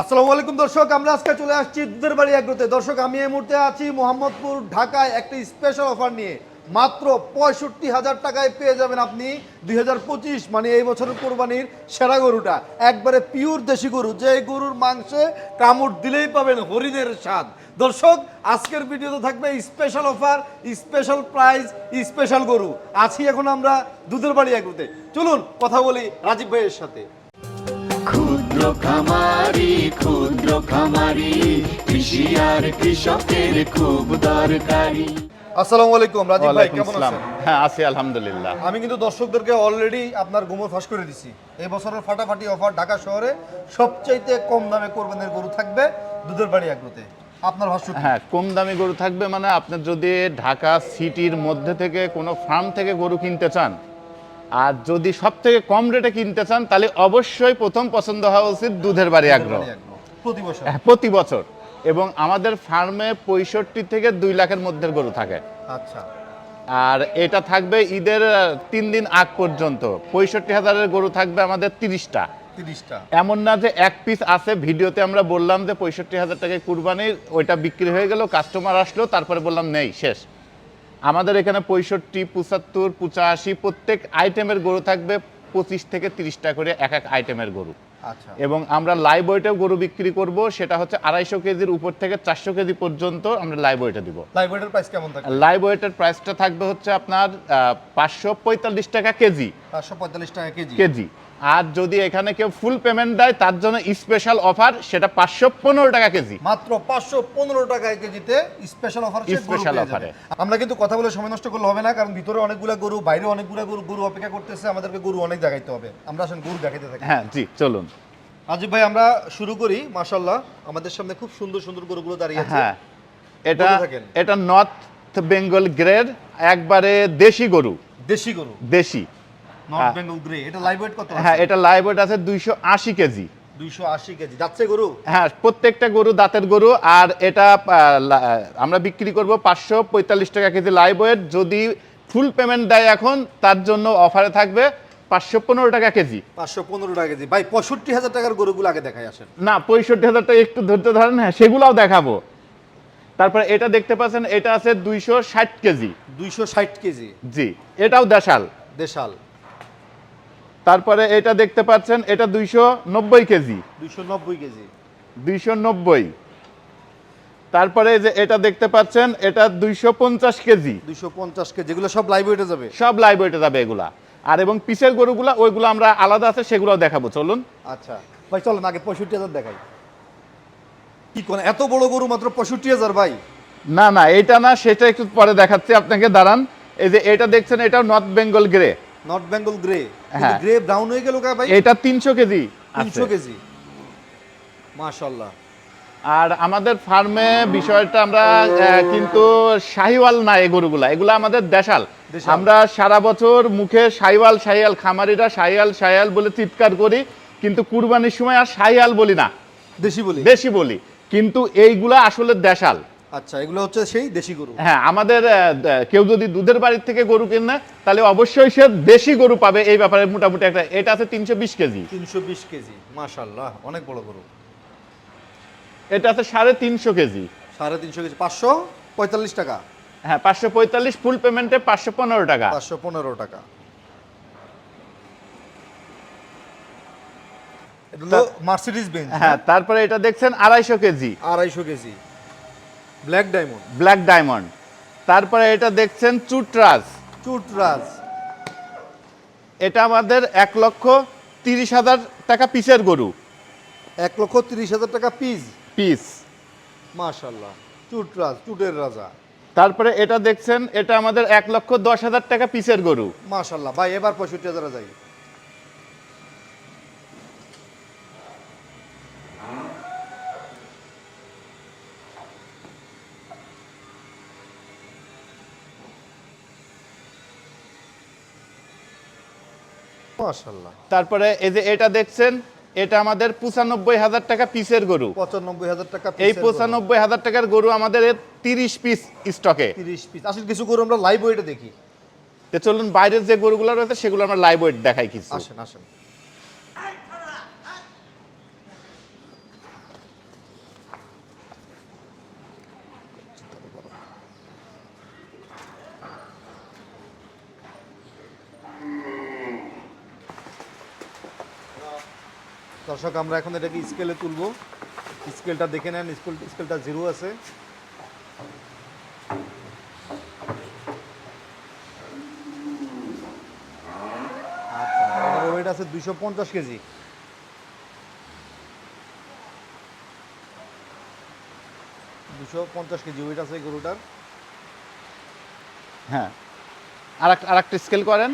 আসসালামু আলাইকুম দর্শক, আমরা আজকে চলে আসছি দুধের বাড়ি এগ্রোতে। দর্শক, আমি এই মুহূর্তে আছি মোহাম্মদপুর, ঢাকায় একটা স্পেশাল অফার নিয়ে। মাত্র পঁয়ষট্টি হাজার টাকায় পেয়ে যাবেন আপনি দুই হাজার পঁচিশ মানে এই বছরের কোরবানির সেরা গরুটা। একবারে পিওর দেশি গরু, যে গরুর মাংসে কামড় দিলেই পাবেন হরিণের স্বাদ। দর্শক, আজকের ভিডিওতে থাকবে special offer special price special গরু। আছি এখন আমরা দুধের বাড়ি এগ্রোতে। চলুন, কথা বলি রাজীব ভাইয়ের সাথে। ক্ষুদ্র খামারি ক্ষুদ্র খামারি কৃষি আর কৃষকের খুব দরকারি। আসসালামু আলাইকুম রাজীব ভাই কেমন আছেন? হ্যাঁ আছি আলহামদুলিল্লাহ। আমি কিন্তু দর্শকদেরকে অলরেডি আপনার গোমর ফাঁস করে দিছি। এই বছরের ফাটাফাটি অফার ঢাকা শহরে সবচাইতে কম দামে কোরবানির গরু থাকবে দুধের বাড়ি এগুলোতে আপনার ভাষ্য হ্যাঁ কম দামি গরু থাকবে মানে আপনি যদি ঢাকা সিটির মধ্যে থেকে কোনো ফার্ম থেকে গরু কিনতে চান আর যদি সব থেকে কম রেটে কিনতে চান তাহলে অবশ্যই প্রথম পছন্দ হওয়া উচিত দুধের বাড়ি আগ্রহ। প্রতি বছর? হ্যাঁ, প্রতি বছর। এবং আমাদের ফার্মে পঁয়ষট্টি থেকে দুই লাখের মধ্যে গরু থাকে। আচ্ছা। আর এটা থাকবে ঈদের তিন দিন আগ পর্যন্ত। পঁয়ষট্টি হাজারের গরু থাকবে আমাদের তিরিশটা। তিরিশটা। এমন না যে এক পিস আছে ভিডিওতে আমরা বললাম যে পঁয়ষট্টি হাজার টাকায় কুরবানি ওইটা বিক্রি হয়ে গেল কাস্টমার আসলো তারপরে বললাম নেই শেষ। আমাদের এখানে পঁয়ষট্টি পঁচাত্তর পঁচাশি প্রত্যেক আইটেমের গরু থাকবে পঁচিশ থেকে তিরিশটা করে এক এক আইটেমের গরু। আচ্ছা। এবং আমরা লাইভ ওয়েটেও গরু বিক্রি করব সেটা হচ্ছে আড়াইশো কেজির উপর থেকে চারশো কেজি পর্যন্ত আমরা লাইভ ওয়েটে দিব। লাইব্রেরির প্রাইস কেমন থাকে লাইভ ওয়েটের প্রাইসটা থাকবে হচ্ছে আপনার পাঁচশো পঁয়তাল্লিশ টাকা কেজি। পাঁচশো পঁয়তাল্লিশ টাকা কেজি। কেজি। আর যদি এখানে কেউ ফুল পেমেন্ট দেয় তার জন্য স্পেশাল অফার সেটা পাঁচশো পনেরো টাকা কেজি। মাত্র পাঁচশো পনেরো টাকা কেজিতে স্পেশাল অফার স্পেশাল অফারে আমরা কিন্তু কথা বলে সময় নষ্ট করলে হবে না কারণ ভিতরে অনেকগুলো গরু বাইরে অনেকগুলো গরু গরু অপেক্ষা করতেছে আমাদেরকে গরু অনেক দেখাইতে হবে। আমরা আসলে গরু দেখাইতে থাকি। হ্যাঁ জি চলুন। রাজীব ভাই আমরা শুরু করি মাশাল্লাহ আমাদের সামনে খুব সুন্দর সুন্দর গরুগুলো দাঁড়িয়ে আছে। হ্যাঁ এটা এটা নর্থ বেঙ্গল গ্রেড একবারে দেশি গরু। দেশি গরু। দেশি। নর্থ হ্যাঁ। বেঙ্গল গ্রে এটা লাইভ ওয়েট কত হ্যাঁ এটা লাইভ ওয়েট আছে দুইশো আশি কেজি। কেজি। গরু? হ্যাঁ প্রত্যেকটা গরু দাঁতের গরু আর এটা আমরা বিক্রি করব পাঁচশো পঁয়তাল্লিশ টাকা কেজি লাইভ ওয়েট যদি ফুল পেমেন্ট দেয় এখন তার জন্য অফারে থাকবে পাঁচশো পনেরো টাকা কেজি। পাঁচশো পনেরো টাকা কেজি। ভাই পঁয়ষট্টি হাজার টাকার গরুগুলো আগে দেখাই আসেন। না পঁয়ষট্টি হাজার টাকা একটু ধরতে ধরেন হ্যাঁ সেগুলাও দেখাবো। তারপরে এটা দেখতে পাচ্ছেন এটা আছে দুইশো ষাট কেজি। দুইশো ষাট কেজি। জি এটাও দেশাল। দেশাল। তারপরে এটা দেখতে পাচ্ছেন এটা দুইশো নব্বই কেজি। দুইশো নব্বই কেজি। দুইশো নব্বই। তারপরে যে এটা দেখতে পাচ্ছেন এটা দুইশো পঞ্চাশ কেজি। দুইশো পঞ্চাশ কেজি যেগুলো সব লাইভ ওয়েটে যাবে। সব লাইভ ওয়েটে যাবে এগুলা। আর এবং পিসের গরুগুলা ওইগুলো আমরা আলাদা আছে সেগুলোও দেখাবো। চলুন। আচ্ছা ভাই চলেন আগে পঁয়ষট্টি হাজার দেখাই। কি কোন এত বড় গরু মাত্র পঁয়ষট্টি হাজার ভাই? না না এটা না সেটা একটু পরে দেখাচ্ছি আপনাকে দাঁড়ান। এই যে এটা দেখছেন এটা north Bengal grey north Bengal grey. হ্যাঁ। গ্রে ব্রাউন হয়ে গেল কা ভাই? এটা তিনশো কেজি। তিনশো আছে। কেজি। মাশাল্লাহ আর আমাদের ফার্মে বিষয়টা আমরা কিন্তু শাহিওয়াল না এই গরুগুলা। এগুলো আমাদের দেশাল। আমরা সারা বছর মুখে শাহিওয়াল শাহিয়াল খামারিরা শাহিয়াল শাহিয়াল বলে চিৎকার করি কিন্তু কুরবানির সময় আর শাহিয়াল বলি না। দেশি বলি। বেশি বলি। কিন্তু এইগুলা আসলে দেশাল। আচ্ছা এগুলো হচ্ছে সেই দেশি গরু। হ্যাঁ আমাদের কেউ যদি দুধের বাড়ির থেকে গরু কিনে তাহলে অবশ্যই সে দেশি গরু পাবে এই ব্যাপারে মোটামুটি একটা এটা আছে তিনশো বিশ কেজি। তিনশো বিশ কেজি মাশাল্লাহ অনেক বড় গরু। এটা আছে সাড়ে তিনশো কেজি। সাড়ে তিনশো কেজি পাঁচশো পঁয়তাল্লিশ টাকা। হ্যাঁ পাঁচশো পঁয়তাল্লিশ ফুল পেমেন্টে পাঁচশো পনেরো টাকা। পাঁচশো পনেরো টাকা। মার্সিডিজ বেঞ্চ হ্যাঁ তারপরে এটা দেখছেন আড়াইশো কেজি। আড়াইশো KG. Black diamond black diamond তারপরে এটা দেখছেন চুটরাজ। চুটরাজ। এটা আমাদের এক লক্ষ তিরিশ হাজার টাকা পিসের গরু। এক লক্ষ তিরিশ হাজার টাকা পিস। পিস। মাশাল্লাহ চুটরাজ চুটের রাজা। তারপরে এটা দেখছেন এটা আমাদের এক লক্ষ দশ হাজার টাকা পিসের গরু। মাশাল্লাহ ভাই এবার পঁয়ষট্টি হাজার যাই। মাশাল্লাহ তারপরে এই যে এটা দেখছেন এটা আমাদের পঁচানব্বই হাজার টাকা পিসের গরু। পঁচানব্বই হাজার টাকা এই পঁচানব্বই হাজার টাকার গরু আমাদের তিরিশ পিস স্টকে তিরিশ পিস আসলে কিছু গরু আমরা লাইভ ওয়েটে দেখি। তো চলুন বাইরের যে গরুগুলো রয়েছে সেগুলো আমরা লাইভ ওয়েট দেখাই কিছু। আসেন আসেন। দর্শক আমরা এখন এটাকে স্কেলে তুলবো। স্কেলটা দেখে নেন স্কেল স্কেলটা জিরো আছে। আচ্ছা ওয়েট আছে দুইশো পঞ্চাশ কেজি। দুশো পঞ্চাশ কেজি ওয়েট আছে এই গরুটার। হ্যাঁ। আর আর একটা স্কেল করেন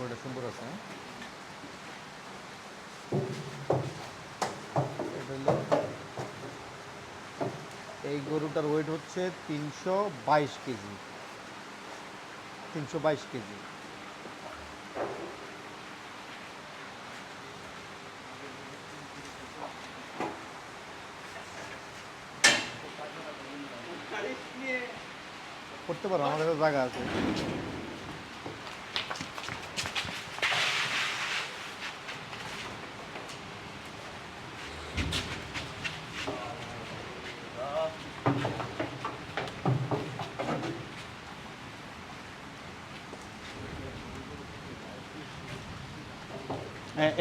গরুটা সুন্দর আছে হ্যাঁ? এই গরুটার ওয়েট হচ্ছে তিনশো বাইশ কেজি, তিনশো বাইশ কেজি করতে পারো আমাদের জায়গা আছে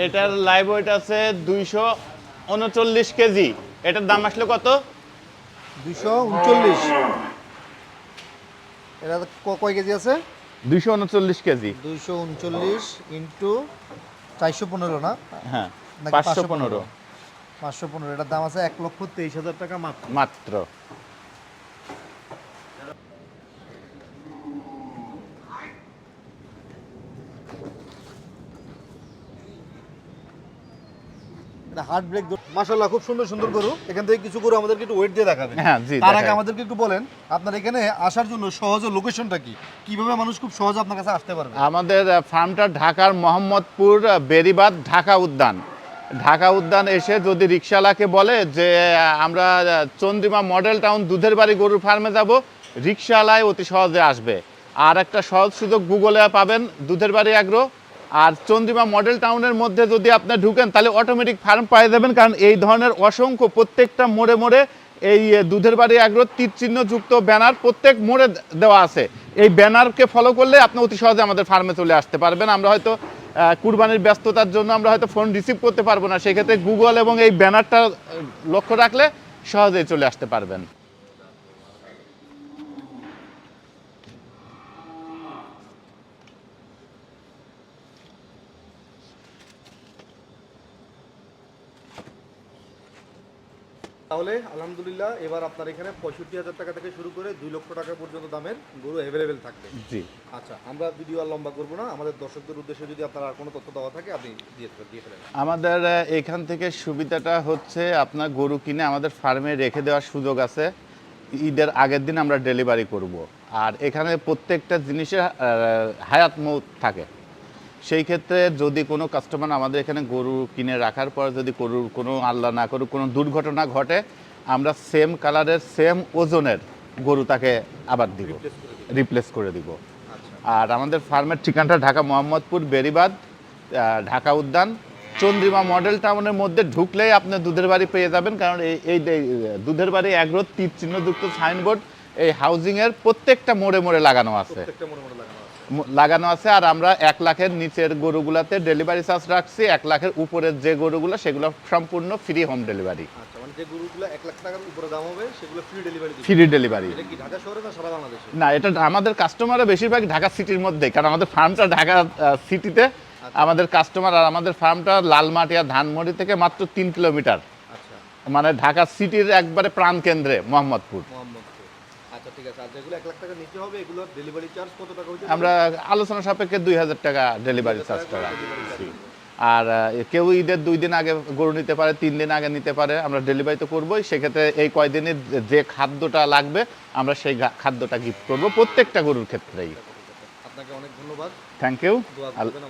এটার লাইভ ওয়েট আছে দুইশো উনচল্লিশ কেজি। এটার দাম আসলে কত? দুইশো উনচল্লিশ। এটা কয় কেজি আছে? দুইশো উনচল্লিশ কেজি। দুইশো উনচল্লিশ ইন্টু চারশো পনেরো না? হ্যাঁ পাঁচশো পনেরো? পাঁচশো পনেরো এটার দাম আছে এক লক্ষ তেইশ হাজার টাকা মাত্র। মাত্র। হার্ট ব্রেক মাশাল্লাহ খুব সুন্দর সুন্দর গরু। এখান থেকে কিছু গরু আমাদেরকে একটু ওয়েট দিয়ে দেখাবেন। হ্যাঁ, জি, তার আগে আমাদেরকে একটু বলেন আপনার এখানে আসার জন্য সহজ লোকেশনটা কি? কীভাবে মানুষ খুব সহজে আপনার কাছে আসতে পারবে? আমাদের ফার্মটা ঢাকার মোহাম্মদপুর বেরিবাদ ঢাকা উদ্যান। ঢাকা উদ্যান এসে যদি রিক্সাওয়ালাকে বলে যে আমরা চন্দ্রিমা মডেল টাউন দুধের বাড়ি গরুর ফার্মে যাব রিক্সাওয়ালায় অতি সহজে আসবে। আর একটা সহজ সুযোগ গুগলে পাবেন দুধের বাড়ি অ্যাগ্রো আর চন্দ্রিমা মডেল টাউনের মধ্যে যদি আপনি ঢুকেন, তাহলে অটোমেটিক ফার্ম পেয়ে যাবেন, কারণ এই ধরনের অসংখ্য প্রত্যেকটা মোড়ে মোড়ে এই দুধের বাড়ি অ্যাগ্রো তীর চিহ্ন যুক্ত ব্যানার প্রত্যেক মোড়ে দেওয়া আছে। এই ব্যানারকে ফলো করলে আপনি অতি সহজে আমাদের ফার্মে চলে আসতে পারবেন। আমরা হয়তো কুরবানির ব্যস্ততার জন্য আমরা হয়তো ফোন রিসিভ করতে পারব না। সেক্ষেত্রে গুগল এবং এই ব্যানারটা লক্ষ্য রাখলে সহজেই চলে আসতে পারবেন। তাহলে আলহামদুলিল্লাহ এবার আপনার এখানে পঁয়ষট্টি হাজার টাকা থেকে শুরু করে দুই লক্ষ টাকা পর্যন্ত দামের গরু অ্যাভেলেবেল থাকবে। জি। আচ্ছা আমরা ভিডিও আর লম্বা করব না। আমাদের দর্শকদের উদ্দেশ্যে যদি আপনার আর কোনো তথ্য দেওয়া থাকে আপনি দিয়ে দিয়ে ফেলেন আমাদের এখান থেকে সুবিধাটা হচ্ছে আপনার গরু কিনে আমাদের ফার্মে রেখে দেওয়ার সুযোগ আছে। ঈদের আগের দিন আমরা ডেলিভারি করব। আর এখানে প্রত্যেকটা জিনিসের হায়াত মৌত থাকে। সেই ক্ষেত্রে যদি কোনো কাস্টমার আমাদের এখানে গরু কিনে রাখার পর যদি গরুর কোনো আল্লাহ না করুক কোনো দুর্ঘটনা ঘটে আমরা সেম কালারের সেম ওজনের গরু তাকে আবার দিব রিপ্লেস করে দিব। আচ্ছা। আর আমাদের ফার্মের ঠিকানাটা ঢাকা মোহাম্মদপুর বেরিবাদ ঢাকা উদ্যান। চন্দ্রিমা মডেল টাউনের মধ্যে ঢুকলেই আপনি দুধের বাড়ি পেয়ে যাবেন কারণ এই এই দুধের বাড়ি এগ্রো তীর চিহ্নযুক্ত সাইনবোর্ড এই হাউজিংয়ের প্রত্যেকটা মোড়ে মোড়ে লাগানো আছে। প্রত্যেকটা লাগানো আছে আর আমরা এক লাখের নিচের গরুগুলাতে ডেলিভারি চার্জ রাখছি এক লাখের উপরের যে গরুগুলো সেগুলো সম্পূর্ণ ফ্রি হোম ডেলিভারি আচ্ছা মানে ফ্রি না এটা আমাদের কাস্টমাররা বেশিরভাগ ঢাকা সিটির মধ্যে কারণ আমাদের ফার্মটা ঢাকা সিটিতে আমাদের কাস্টমার আর আমাদের ফার্মটা লালমাটিয়া ধানমন্ডি থেকে মাত্র তিন কিলোমিটার। আচ্ছা। মানে ঢাকা সিটির একবারে প্রাণ কেন্দ্রে মোহাম্মদপুর। আচ্ছা ঠিক আছে আর যেগুলো এক লাখ টাকা নিচে হবে এগুলোর ডেলিভারি চার্জ কত টাকা হচ্ছে? আমরা আলোচনা সাপেক্ষে দুই হাজার টাকা ডেলিভারি চার্জ করা। আর কেউ ঈদের দুই দিন আগে গরু নিতে পারে তিন দিন আগে নিতে পারে আমরা ডেলিভারি তো করবোই। সেক্ষেত্রে এই কয়দিনের যে খাদ্যটা লাগবে আমরা সেই খাদ্যটা গিফট করব প্রত্যেকটা গরুর ক্ষেত্রেই। আপনাকে অনেক ধন্যবাদ। থ্যাংক ইউ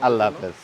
আল্লাহ হাফেজ।